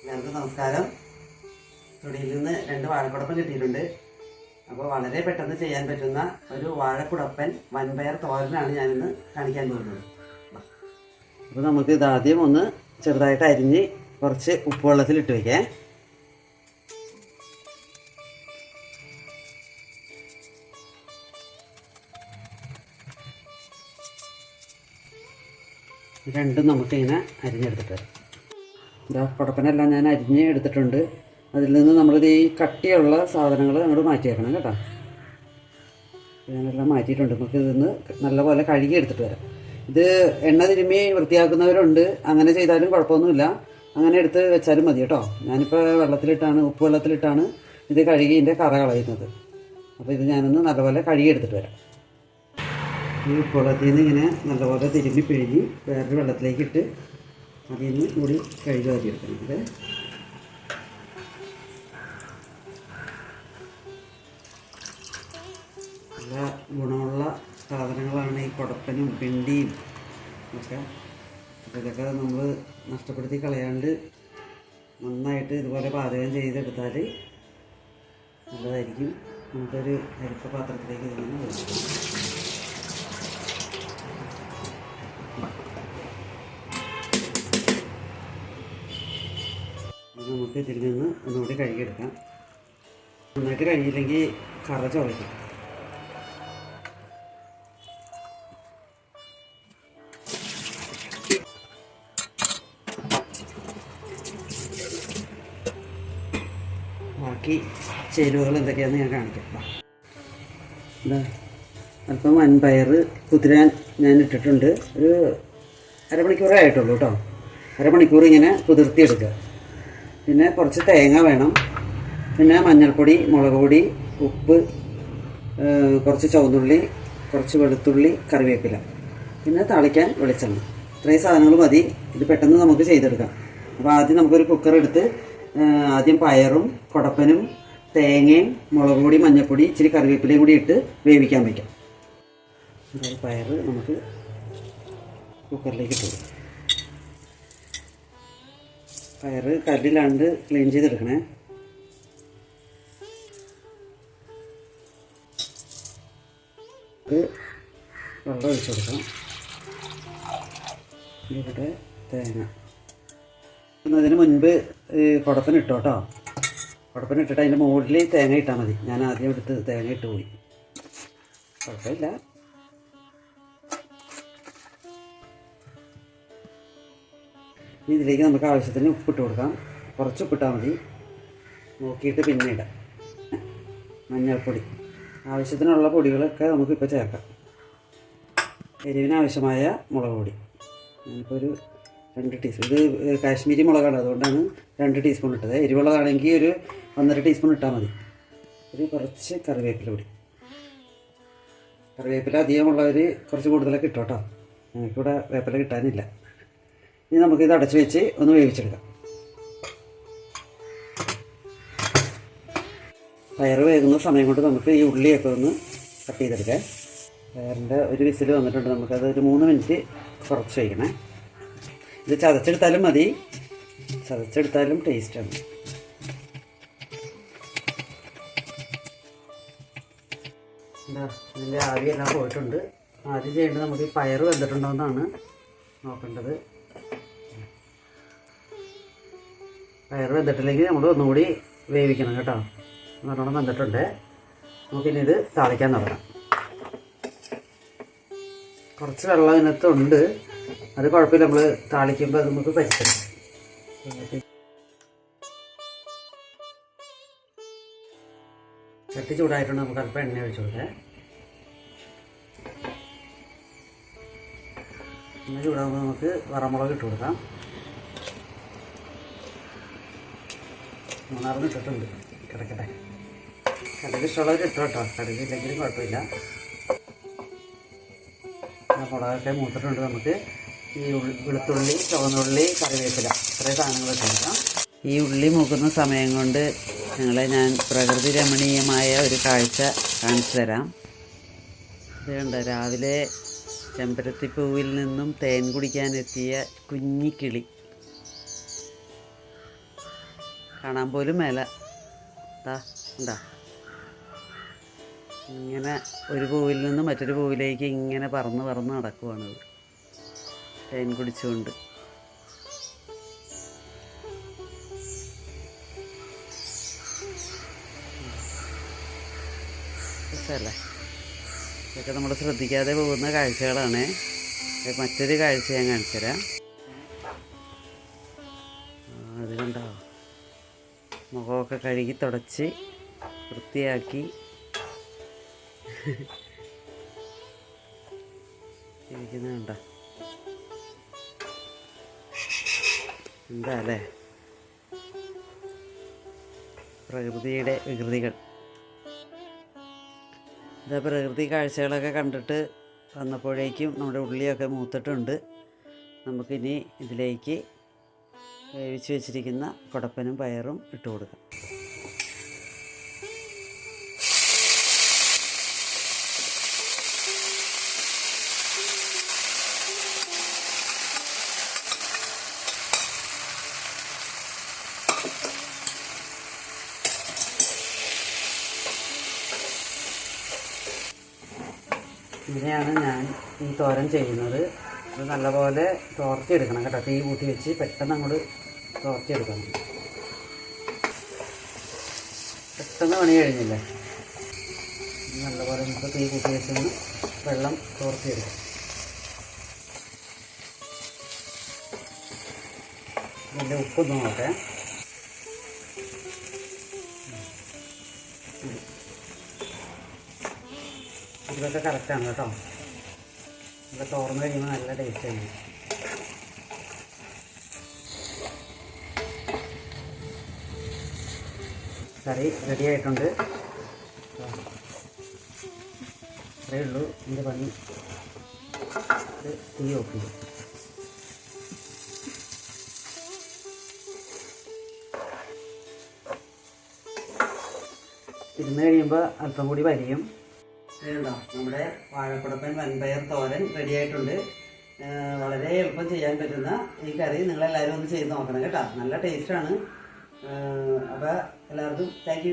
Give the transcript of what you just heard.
എല്ലാവർക്കും നമസ്കാരം. തൊടിയിൽ നിന്ന് രണ്ട് വാഴക്കുടപ്പൻ കിട്ടിയിട്ടുണ്ട്. അപ്പോൾ വളരെ പെട്ടെന്ന് ചെയ്യാൻ പറ്റുന്ന ഒരു വാഴക്കുടപ്പൻ വൻപയർ തോരനാണ് ഞാനിന്ന് കാണിക്കാൻ പോകുന്നത്. അപ്പോൾ നമുക്ക് ഇത് ആദ്യം ഒന്ന് ചെറുതായിട്ട് അരിഞ്ഞ് കുറച്ച് ഉപ്പുവെള്ളത്തിൽ ഇട്ട് വയ്ക്കേ രണ്ടും നമുക്കിങ്ങനെ അരിഞ്ഞെടുത്തിട്ട് വരാം. ഇതാ കുടപ്പനെല്ലാം ഞാൻ അരിഞ്ഞ് എടുത്തിട്ടുണ്ട്. അതിൽ നിന്ന് നമ്മളിത് ഈ കട്ടിയുള്ള സാധനങ്ങൾ അങ്ങോട്ട് മാറ്റി വെക്കണം കേട്ടോ. ഞാനെല്ലാം മാറ്റിയിട്ടുണ്ട്. നമുക്ക് ഇതിന്ന് നല്ലപോലെ കഴുകി എടുത്തിട്ട് വരാം. ഇത് എണ്ണ തിരുമ്മി വൃത്തിയാക്കുന്നവരുണ്ട്. അങ്ങനെ ചെയ്താലും കുഴപ്പമൊന്നുമില്ല. അങ്ങനെ എടുത്ത് വെച്ചാലും മതി കേട്ടോ. ഞാനിപ്പോൾ വെള്ളത്തിലിട്ടാണ് ഉപ്പ് വെള്ളത്തിലിട്ടാണ് ഇത് കഴുകി ഇതിന്റെ കറ കളയുന്നത്. അപ്പോൾ ഇത് ഞാനൊന്ന് നല്ലപോലെ കഴുകി എടുത്തിട്ട് വരാം. ഈ കുളത്തിൽ നിന്ന് ഇങ്ങനെ നല്ലപോലെ തിരുമ്പി പിഴിഞ്ഞ് വേറൊരു വെള്ളത്തിലേക്ക് ഇട്ട് അതിൽ നിന്ന് കൂടി കഴുകി വാരിയെടുക്കണം ഇത് നല്ല ഗുണമുള്ള സാധനങ്ങളാണ് ഈ കുടപ്പനും പിണ്ടിയും ഒക്കെ. ഇതൊക്കെ നമ്മൾ നഷ്ടപ്പെടുത്തി കളയാണ്ട് നന്നായിട്ട് ഇതുപോലെ പാചകം ചെയ്തെടുത്താൽ നല്ലതായിരിക്കും. നമുക്കൊരു അരിപ്പ പാത്രത്തിലേക്ക് ഇതിങ്ങനെ നിന്ന് ഒന്നുകൂടി കഴുകിയെടുക്കാം. നന്നായിട്ട് കഴുകിയില്ലെങ്കിൽ കറ ചുവയ്ക്കും ബാക്കി ചേരുവകൾ എന്തൊക്കെയാണെന്ന് ഞാൻ കാണിക്കാം. ഇതാ. അല്പം വൻപയർ കുതിരാൻ ഞാൻ ഇട്ടിട്ടുണ്ട്. ഒരു അരമണിക്കൂറേ ആയിട്ടുള്ളൂ കേട്ടോ. അരമണിക്കൂർ ഇങ്ങനെ കുതിർത്തിയെടുക്കുക. പിന്നെ കുറച്ച് തേങ്ങ വേണം. പിന്നെ മഞ്ഞൾപ്പൊടി മുളക് പൊടി ഉപ്പ് കുറച്ച് ചുവന്നുള്ളി കുറച്ച് വെളുത്തുള്ളി കറിവേപ്പില. പിന്നെ തളിക്കാൻ വെളിച്ചെണ്ണ. ഇത്രയും സാധനങ്ങൾ മതി. ഇത് പെട്ടെന്ന് നമുക്ക് ചെയ്തെടുക്കാം. അപ്പോൾ ആദ്യം നമുക്കൊരു കുക്കർ എടുത്ത് ആദ്യം പയറും കുടപ്പനും തേങ്ങയും മുളക് പൊടി മഞ്ഞൾപ്പൊടി ഇച്ചിരി കറിവേപ്പിലയും കൂടി ഇട്ട് വേവിക്കാൻ വയ്ക്കാം പയർ നമുക്ക് കുക്കറിലേക്ക് ഇട്ട് പയറ് കല്ലിലാണ്ട് ക്ലീൻ ചെയ്തെടുക്കണേ. വെള്ളം ഒഴിച്ചു കൊടുക്കാം ഇവിടെ തേങ്ങ. അതിന് മുൻപ് കുടപ്പനിട്ടോ കേട്ടോ. കുടപ്പനിട്ടിട്ട് അതിന്റെ മുകളിൽ തേങ്ങ ഇട്ടാൽ മതി. ഞാൻ ആദ്യം എടുത്ത് തേങ്ങ ഇട്ട് പോയി കുഴപ്പമില്ല. ഇതിലേക്ക് നമുക്ക് ആവശ്യത്തിന് ഉപ്പിട്ട് കൊടുക്കാം. കുറച്ച് ഉപ്പിട്ടാൽ മതി. നോക്കിയിട്ട് പിന്നെ ഇടാം. മഞ്ഞൾപ്പൊടി. ആവശ്യത്തിനുള്ള പൊടികളൊക്കെ നമുക്കിപ്പോൾ ചേർക്കാം. എരിവിനാവശ്യമായ മുളക് പൊടി. ഞാനിപ്പോൾ ഒരു രണ്ട് ടീസ്പൂൺ ഇത് കാശ്മീരി മുളകാണ്. അതുകൊണ്ടാണ് രണ്ട് ടീസ്പൂൺ ഇട്ടത്. എരിവുള്ളതാണെങ്കിൽ ഒരു ഒന്നര ടീസ്പൂൺ ഇട്ടാൽ മതി. ഒരു കുറച്ച് കറിവേപ്പില പൊടി. കറിവേപ്പില അധികമുള്ളവർ കുറച്ച് കൂടുതലൊക്കെ ഇട്ടോട്ടോ ഞങ്ങൾക്കിവിടെ വേപ്പില കിട്ടാനില്ല. ഇനി നമുക്കിത് അടച്ചു വെച്ച് ഒന്ന് വേവിച്ചെടുക്കാം. പയറ് വേകുന്ന സമയം കൊണ്ട് നമുക്ക് ഈ ഉള്ളിയൊക്കെ ഒന്ന് കട്ട് ചെയ്തെടുക്കാം. പയറിന്റെ ഒരു വിസിൽ വന്നിട്ടുണ്ട്. നമുക്കത് ഒരു മൂന്ന് മിനിറ്റ് കുറച്ച് വയ്ക്കണേ ഇത് ചതച്ചെടുത്താലും മതി. ചതച്ചെടുത്താലും ടേസ്റ്റാണ് എന്താ ഇതിന്റെ ആവിയെല്ലാം പോയിട്ടുണ്ട്. ആദ്യം ചെയ്യേണ്ടത് നമുക്ക് ഈ പയർ വെന്തിട്ടുണ്ടോ എന്നാണ് നോക്കേണ്ടത്. പയർ വെന്തിട്ടില്ലെങ്കിൽ നമ്മൾ ഒന്നുകൂടി വേവിക്കണം കേട്ടോ. നല്ലോണം വെന്തിട്ടുണ്ട്. നമുക്കിനി ഇത് താളിക്കാൻ തുടങ്ങാം. കുറച്ച് വെള്ളം ഇതിനകത്തുണ്ട് അത് കുഴപ്പമില്ല നമ്മൾ താളിക്കുമ്പോൾ അത് നമുക്ക് പരിസരം. ചട്ടി ചൂടായിട്ടുണ്ട് നമുക്ക് അല്പം എണ്ണ ഒഴിച്ചു കൊടുക്കാം എണ്ണ ചൂടാകുമ്പോൾ നമുക്ക് വറമുളക് ഇട്ട് കൊടുക്കാം. മൂന്നാറിന് ഇട്ടിട്ടുണ്ട്. കിടക്കട്ടെ. കടുക് ഇഷ്ടമുള്ളവർ ഇട്ടോ കേട്ടോ കടുക് ഇല്ലെങ്കിലും കുഴപ്പമില്ല. മുളകൊക്കെ മൂത്തിട്ടുണ്ട് നമുക്ക്. ഈ വെളുത്തുള്ളി ചുവന്നുള്ളി കറിവേപ്പില. ഇത്രയും സാധനങ്ങൾ എടുക്കാം ഈ ഉള്ളി മൂക്കുന്ന സമയം കൊണ്ട് നിങ്ങളെ ഞാൻ പ്രകൃതി രമണീയമായ ഒരു കാഴ്ച കാണിച്ചു തരാം. ഇതുണ്ട് രാവിലെ ചെമ്പരത്തിപ്പൂവിൽ നിന്നും തേൻ കുടിക്കാനെത്തിയ കുഞ്ഞിക്കിളി. കാണാൻ പോലും മേല. എന്താ ഇങ്ങനെ ഒരു പൂവിൽ നിന്ന് മറ്റൊരു പൂവിലേക്ക് ഇങ്ങനെ പറന്ന് പറന്ന് നടക്കുവാണത്. തേൻ കുടിച്ചുകൊണ്ട്. ഇതൊക്കെ നമ്മൾ ശ്രദ്ധിക്കാതെ പോകുന്ന കാഴ്ചകളാണ്. മറ്റൊരു കാഴ്ച ഞാൻ കാണിച്ചു തരാം ആ, അത് കണ്ടോ? മുഖമൊക്കെ കഴുകി തുടച്ച് വൃത്തിയാക്കി. ഇരിക്കുന്നുണ്ട എന്താ അല്ലേ? പ്രകൃതിയുടെ വികൃതികൾ. ഇതാ പ്രകൃതി കാഴ്ചകളൊക്കെ കണ്ടിട്ട് വന്നപ്പോഴേക്കും നമ്മുടെ ഉള്ളിയൊക്കെ മൂത്തിട്ടുണ്ട്. നമുക്കിനി ഇതിലേക്ക് വേവിച്ച് വെച്ചിരിക്കുന്ന കുടപ്പനും പയറും ഇട്ട് കൊടുക്കാം. ഇങ്ങനെയാണ് ഞാൻ ഈ തോരൻ ചെയ്യുന്നത്. ഇത് നല്ലപോലെ തോർത്തിയെടുക്കണം കേട്ടോ. തീ കൂട്ടി വെച്ച് പെട്ടെന്ന് അങ്ങോട്ട് തോർത്തിയെടുക്കണം പെട്ടെന്ന് പണി കഴിഞ്ഞില്ലേ? നല്ലപോലെ നമുക്ക് തീ കൂട്ടി വെച്ചൊന്ന് വെള്ളം തോർത്തിയെടുക്കാം. ഇതിന്റെ ഉപ്പൊന്ന് നോക്കേ ഇതൊക്കെ കറക്റ്റാണ് കേട്ടോ. ഇതൊക്കെ തുറന്നു കഴിയുമ്പോൾ നല്ല ടേസ്റ്റ് ആയിരിക്കും. കറി റെഡി ആയിട്ടുണ്ട്. അത്രയേ ഉള്ളൂ. എന്റെ പണി. തീ ഓഫ് ചെയ്യും. ഇരുന്ന് കഴിയുമ്പോൾ അല്പം കൂടി വരിയും. ഇതുണ്ടോ നമ്മുടെ വാഴക്കുടപ്പൻ വൻപയർ തോരൻ റെഡി ആയിട്ടുണ്ട്. വളരെ എളുപ്പം ചെയ്യാൻ പറ്റുന്ന ഈ കറി നിങ്ങളെല്ലാവരും ഒന്ന് ചെയ്ത് നോക്കണം കേട്ടോ. നല്ല ടേസ്റ്റാണ് അപ്പോൾ എല്ലാവർക്കും താങ്ക്